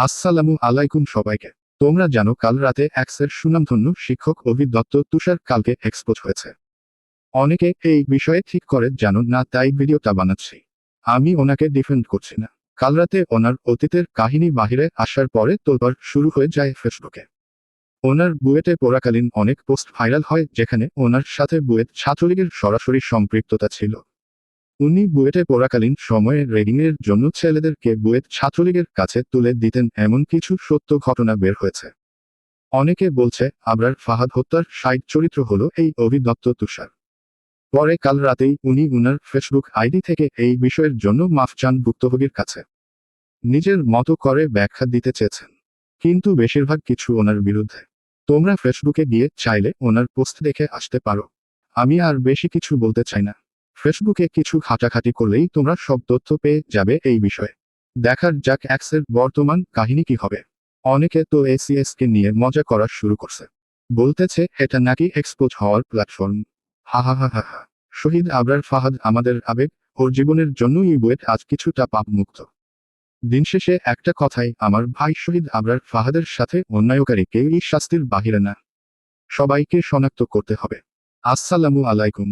আসসালামু আলাইকুম সবাইকে। তোমরা জানো, কাল রাতে এক্সের সুনামধন্য শিক্ষক অভিদ দত্ত তুষার কালকে এক্সপোজ হয়েছে। অনেকে এই বিষয়ে ঠিক করে, জানো, না, তাই ভিডিওটা বানাচ্ছি। আমি ওনাকে ডিফেন্ড করছি না। কাল রাতে ওনার অতীতের কাহিনী বাহিরে আসার পরে তোলবার শুরু হয়ে যায় ফেসবুকে। ওনার বুয়েটে পড়াকালীন অনেক পোস্ট ভাইরাল হয়, যেখানে ওনার সাথে বুয়েট ছাত্রলীগের সরাসরি সম্পৃক্ততা ছিল। উনি বুয়েটে পড়াকালীন সময়ে রেডিংয়ের জন্য ছেলেদেরকে বুয়েট ছাত্রলীগের কাছে তুলে দিতেন এমন কিছু সত্য ঘটনা বের হয়েছে। অনেকে বলছে, আবরার ফাহাদ হত্যার সাইড চরিত্র হল এই অভিদত্ত তুষার। পরে কাল রাতেই উনি উনার ফেসবুক আইডি থেকে এই বিষয়ের জন্য মাফ চান ভুক্তভোগীর কাছে। নিজের মতো করে ব্যাখ্যা দিতে চেয়েছেন। কিন্তু বেশিরভাগ কিছু ওনার বিরুদ্ধে। তোমরা ফেসবুকে গিয়ে চাইলে ওনার পোস্ট দেখে আসতে পারো। আমি আর বেশি কিছু বলতে চাই না। ফেসবুকে কিছু ঘাটাঘাটি করলেই তোমরা সব তথ্য পেয়ে যাবে এই বিষয়ে। দেখার যাক অ্যাক্সের বর্তমান কাহিনী কি হবে। অনেকে তো এসিএস কে নিয়ে মজা করা শুরু করছে। বলতেছে, এটা নাকি এক্সপোজ হওয়ার প্ল্যাটফর্ম হা হা হা হা শহীদ আবরার ফাহাদ আমাদের আবেগ, ওর জীবনের জন্যই বুয়েট আজ কিছুটা পাপ মুক্ত দিন শেষে একটা কথাই, আমার ভাই শহীদ আবরার ফাহাদের সাথে অন্যায়কারী কেউই শাস্তির বাহিরে না। সবাইকে শনাক্ত করতে হবে। আসসালামু আলাইকুম।